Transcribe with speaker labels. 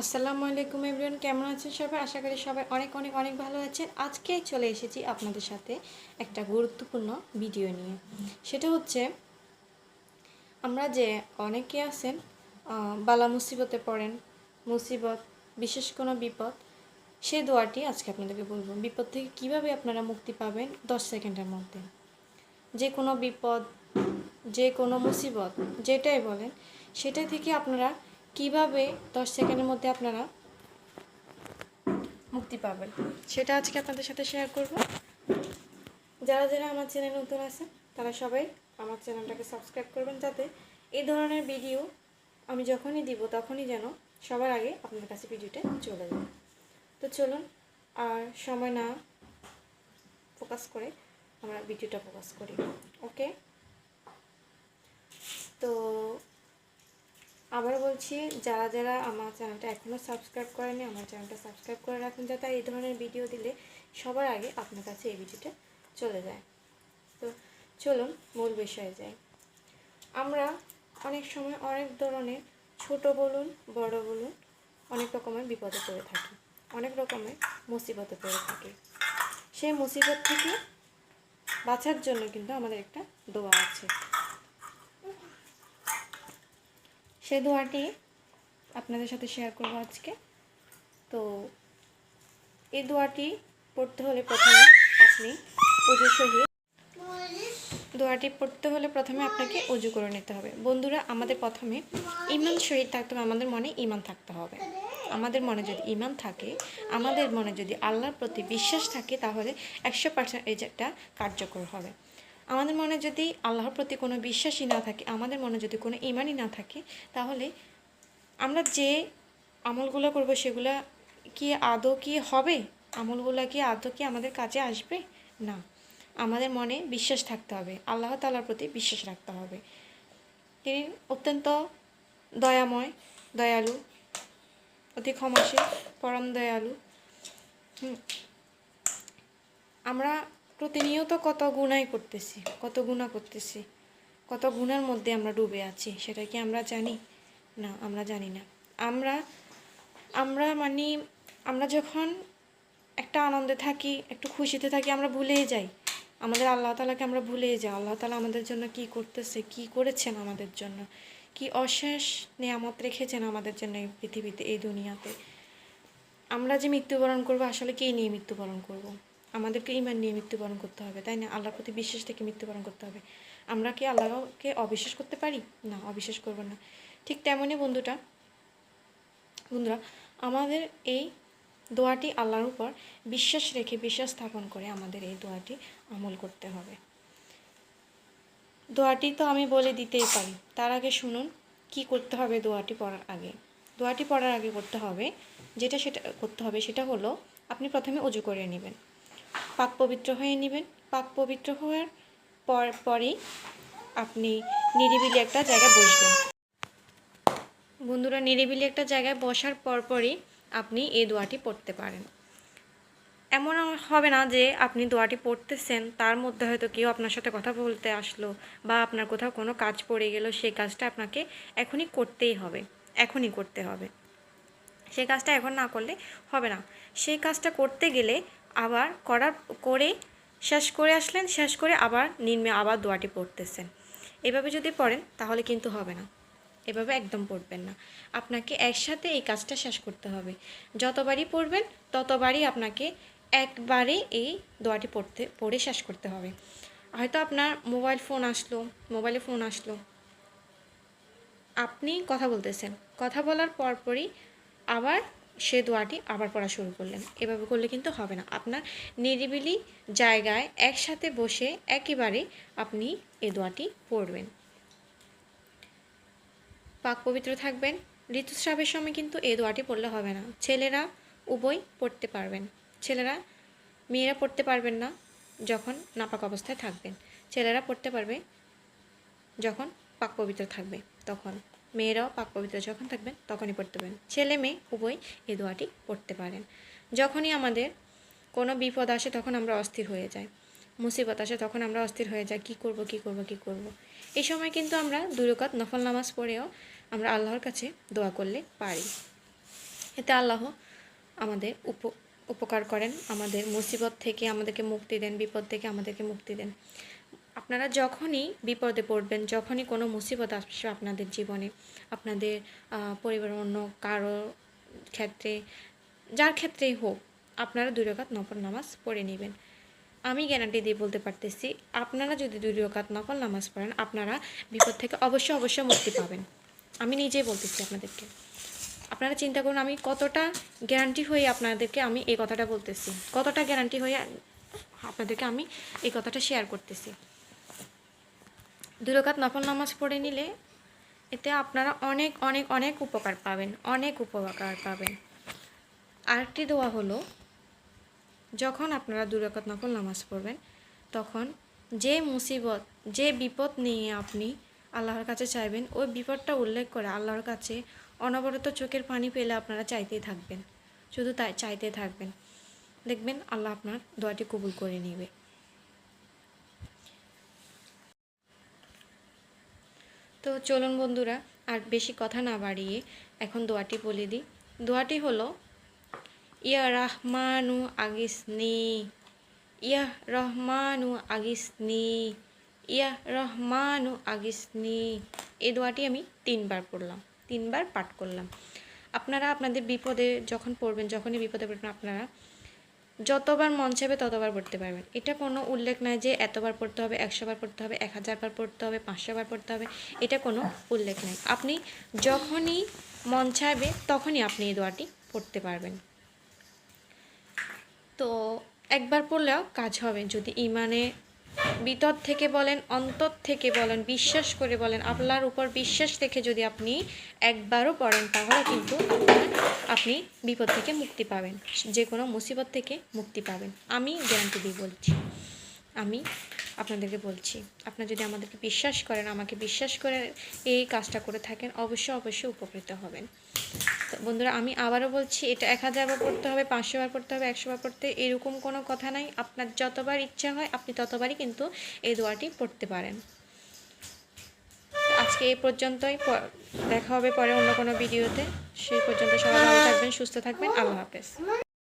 Speaker 1: আসসালামু আলাইকুম এভরিওয়ান, কেমন আছেন সবাই? আশা করি সবাই অনেক অনেক অনেক ভালো আছেন। আজকে চলে এসেছি আপনাদের সাথে একটা গুরুত্বপূর্ণ ভিডিও নিয়ে। সেটা হচ্ছে, আমরা যে অনেকে আছেন বালা মুসিবতে পড়েন, মুসিবত, বিশেষ কোনো বিপদ সেই দোয়াটি আজকে আপনাদেরকে বলব। বিপদ থেকে কীভাবে আপনারা মুক্তি পাবেন? দশ সেকেন্ডের মধ্যে। যে কোনো বিপদ, যে কোনো মুসিবত, যেটাই বলেন, সেটা থেকে আপনারা কীভাবে দশ সেকেন্ডের মধ্যে আপনারা মুক্তি পাবেন? সেটা আজকে আপনাদের সাথে শেয়ার করব। যারা যারা আমার চ্যানেল নতুন আছে তারা সবাই আমার চ্যানেলটাকে সাবস্ক্রাইব করবেন যাতে এই ধরনের ভিডিও আমি যখনই দিব, তখনই যেন সবার আগে আপনার কাছে ভিডিওটা চলে যায়। তো চলুন, আর সময় না ফোকাস করে আমরা ভিডিওটা ফোকাস করি। ওকে তো বলছি যারা যারা আমার চ্যানেলটা এখনও সাবস্ক্রাইব করেনি, আমার চ্যানেলটা সাবস্ক্রাইব করে রাখুন যাতে এই ধরনের ভিডিও দিলে সবার আগে আপনার কাছে এই ভিডিওটা চলে যায়। তো চলুন মূল বিষয়ে যাই। আমরা অনেক সময় অনেক ধরনের ছোট বলুন, বড় বলুন অনেক রকমের বিপদে পড়ে থাকি, অনেক রকমের মুসিবতে পড়ে থাকি। সেই মুসিবত থেকে বাঁচার জন্য কিন্তু আমাদের একটা দোয়া আছে। সেই দোয়াটি আপনাদের সাথে শেয়ার করব আজকে। তো এই দোয়াটি পড়তে হলে প্রথমে আপনি উজু সহিত দোয়াটি পড়তে হলে প্রথমে আপনাকে উজু করে নিতে হবে। বন্ধুরা, আমাদের প্রথমে ইমান শহীদ থাকতে হবে, আমাদের মনে ইমান থাকতে হবে। আমাদের মনে যদি ইমান থাকে, আমাদের মনে যদি আল্লাহর প্রতি বিশ্বাস থাকে, তাহলে একশো পার্সেন্ট এই যেটা কার্যকর হবে। আমাদের মনে যদি আল্লাহর প্রতি কোনো বিশ্বাসই না থাকে, আমাদের মনে যদি কোনো ইমানই না থাকে, তাহলে আমরা যে আমলগুলো করব সেগুলা কি আদৌ কি হবে? আমলগুলো কি আদৌ কি আমাদের কাজে আসবে? না। আমাদের মনে বিশ্বাস থাকতে হবে, আল্লাহ তালার প্রতি বিশ্বাস রাখতে হবে। তিনি অত্যন্ত দয়াময়, দয়ালু, অতি ক্ষমাশীল, পরম দয়ালু। আমরা প্রতিনিয়ত কত গুণাই করতেছি, কত গুণা করতেছি, কত গুণার মধ্যে আমরা ডুবে আছি, সেটা কি আমরা জানি? না, আমরা জানি না। আমরা আমরা মানে আমরা যখন একটা আনন্দে থাকি, একটু খুশিতে থাকি, আমরা ভুলেই যাই। আমাদের আল্লাহ তালাকে আমরা ভুলেই যাই। আল্লাহ তালা আমাদের জন্য কি করতেছে, কি করেছেন আমাদের জন্য? কি অশেষ নিয়ামত রেখেছেন আমাদের জন্য এই পৃথিবীতে, এই দুনিয়াতে? আমরা যে মৃত্যুবরণ করব, আসলে কে নিয়ে মৃত্যুবরণ করব। আমাদেরকে ইমান নিয়ে মৃত্যুবরণ করতে হবে, তাই না? আল্লাহর প্রতি বিশ্বাস থেকে মৃত্যুবরণ করতে হবে। আমরা কি আল্লাহকে অবিশ্বাস করতে পারি? না, অবিশ্বাস করব না। ঠিক তেমনই বন্ধুটা, বন্ধুরা, আমাদের এই দোয়াটি আল্লাহর উপর বিশ্বাস রেখে, বিশ্বাস স্থাপন করে আমাদের এই দোয়াটি আমল করতে হবে। দোয়াটি তো আমি বলে দিতেই পারি। তার আগে শুনুন, কি করতে হবে দোয়াটি পড়ার আগে? দোয়াটি পড়ার আগে করতে হবে, যেটা সেটা করতে হবে সেটা হলো, আপনি প্রথমে উজু করে নেবেন। পাক পবিত্র হয়ে নেবেন। পাক পবিত্র হওয়ার পর, পরেই আপনি নিরিবিলি একটা জায়গায় বসবেন। বন্ধুরা, নিরিবিলি একটা জায়গায় বসার পরপরই আপনি এই দোয়াটি পড়তে পারেন। এমন হবে না যে আপনি দোয়াটি পড়তেছেন, তার মধ্যে হয়তো কেউ আপনার সাথে কথা বলতে আসলো বা আপনার কোথাও কোনো কাজ পড়ে গেল, সেই কাজটা আপনাকে এখনই করতেই হবে, এখনই করতে হবে। সেই কাজটা এখন না করলে হবে না। সেই কাজটা করতে গেলে আবার করার, করে শেষ করে আসলেন, শেষ করে আবার নিম্নে আবার দোয়াটি পড়তেছেন। এভাবে যদি পড়েন, তাহলে কিন্তু হবে না। এভাবে একদম পড়বেন না। আপনাকে একসাথে এই কাজটা শেষ করতে হবে। যতবারই পড়বেন, ততবারই আপনাকে একবারে এই দোয়াটি পড়তে, পড়ে শেষ করতে হবে। হয়তো আপনার মোবাইল ফোন আসলো, মোবাইলে ফোন আসলো। আপনি কথা বলতেছেন। কথা বলার পরপরই আবার সে দোয়াটি আবার পড়া শুরু করলেন। এভাবে করলে কিন্তু হবে না। আপনার নিরিবিলি জায়গায় একসাথে বসে একেবারে আপনি এ দোয়াটি পড়বেন। পাক পবিত্র থাকবেন। ঋতুস্রাবের সময় কিন্তু এই দোয়াটি পড়লে হবে না। ছেলেরা উভয় পড়তে পারবেন। ছেলেরা, মেয়েরা পড়তে পারবেন না যখন নাপাক অবস্থায় থাকবেন। ছেলেরা পড়তে পারবে যখন পাক পবিত্র থাকবে তখন। মেয়েরাও পাক পবিত্র যখন থাকবেন, তখনই পড়তে পারেন। ছেলে মেয়ে উভয় এই দোয়াটি পড়তে পারেন। যখনই আমাদের কোনো বিপদ আসে, তখন আমরা অস্থির হয়ে যাই। মুসিবত আসে, তখন আমরা অস্থির হয়ে যাই, কী করব কী করব কী করব? এই সময় কিন্তু আমরা দুরকাত নফল নামাজ পড়েও আমরা আল্লাহর কাছে দোয়া করলে পারি। এতে আল্লাহ আমাদের উপ, উপকার করেন, আমাদের মুসিবত থেকে আমাদেরকে মুক্তি দেন, বিপদ থেকে আমাদেরকে মুক্তি দেন। আপনারা যখনই বিপদে পড়বেন যখনই কোনো মুসিবত আসবে আপনাদের জীবনে আপনাদের আহ, পরিবারের অন্য কারও ক্ষেত্রে যার ক্ষেত্রেই হোক আপনারা দুই রকাত নফল নামাজ পড়ে নেবেন। আমি গ্যারান্টি দিয়ে বলতে পারতেছি আপনারা যদি দুই রকাত নফল নামাজ পড়েন আপনারা বিপদ থেকে অবশ্যই অবশ্যই মুক্তি পাবেন। আমি নিজেই বলতেছি আপনাদেরকে। আপনারা চিন্তা করুন আমি কতটা গ্যারান্টি হয়ে আপনাদেরকে আমি এই কথাটা বলতেছি কতটা গ্যারান্টি হয়ে আপনাদেরকে আমি এই কথাটা শেয়ার করতেছি। দুই রকাত নফল নামাজ পড়ে নিলে এতে আপনারা অনেক অনেক অনেক উপকার পাবেন, অনেক উপকার পাবেন। আরেকটি দোয়া হলো, যখন আপনারা দুই রাকাত নফল নামাজ পড়বেন, তখন যে মুসিবত, যে বিপদ নিয়ে আপনি আল্লাহর কাছে চাইবেন, ওই বিপদটা উল্লেখ করে আল্লাহর কাছে অনবরত চোখের পানি পেলে আপনারা চাইতেই থাকবেন। শুধু তাই চাইতে থাকবেন। দেখবেন আল্লাহ আপনার দোয়াটি কবুল করে নেবে। তো চলুন বন্ধুরা, আর বেশি কথা না বাড়িয়ে এখন দোয়াটি বলে দিই। দোয়াটি হলো, ইয়া রহমানু আগিসনি, ইয়া রহমানু আগিসনি, ইয়া রহমানু আগিসনি। এই দোয়াটি আমি তিনবার পড়লাম, তিনবার পাঠ করলাম। আপনারা আপনাদের বিপদে যখন পড়বেন, যখনই বিপদে পড়বেন, আপনারা যতবার মন চাইবে ততবার পড়তে পারবেন। এটা কোনো উল্লেখ নাই যে এতবার পড়তে হবে, একশোবার পড়তে হবে এক হাজার বার পড়তে হবে পাঁচশো বার পড়তে হবে, এটা কোনো উল্লেখ নাই। আপনি যখনই মন চাইবে তখনই আপনি এই দোয়াটি পড়তে পারবেন। তো একবার পড়লেও কাজ হবে। যদি ইমানে ভিতর থেকে বলেন অন্তর থেকে বলেন, বিশ্বাস করে বলেন, আল্লাহর উপর বিশ্বাস রেখে যদি আপনি একবারও পড়েন, তাহলে কিন্তু আপনি বিপদ থেকে মুক্তি পাবেন। যে কোনো মুসিবত থেকে মুক্তি পাবেন। আমি গ্যারান্টি দিয়ে বলছি। আমি আপনাদেরকে বলছি, আপনারা যদি আমাদেরকে বিশ্বাস করেন, আমাকে বিশ্বাস করে এই কাজটা করে থাকেন, অবশ্যই অবশ্যই উপকৃত হবেন। বন্ধুরা, আমি আবারও বলছি, এটা এক হাজার বার পড়তে হবে, পাঁচশো বার পড়তে হবে, একশো বার পড়তে এরকম কোনো কথা নাই। আপনার যতবার ইচ্ছা হয়, আপনি ততবারই কিন্তু এই দোয়াটি পড়তে পারেন। আজকে এই পর্যন্তই দেখা হবে পরে অন্য কোনো ভিডিওতে। সেই পর্যন্ত সবাই ভালো থাকবেন, সুস্থ থাকবেন, আল্লাহ হাফেজ।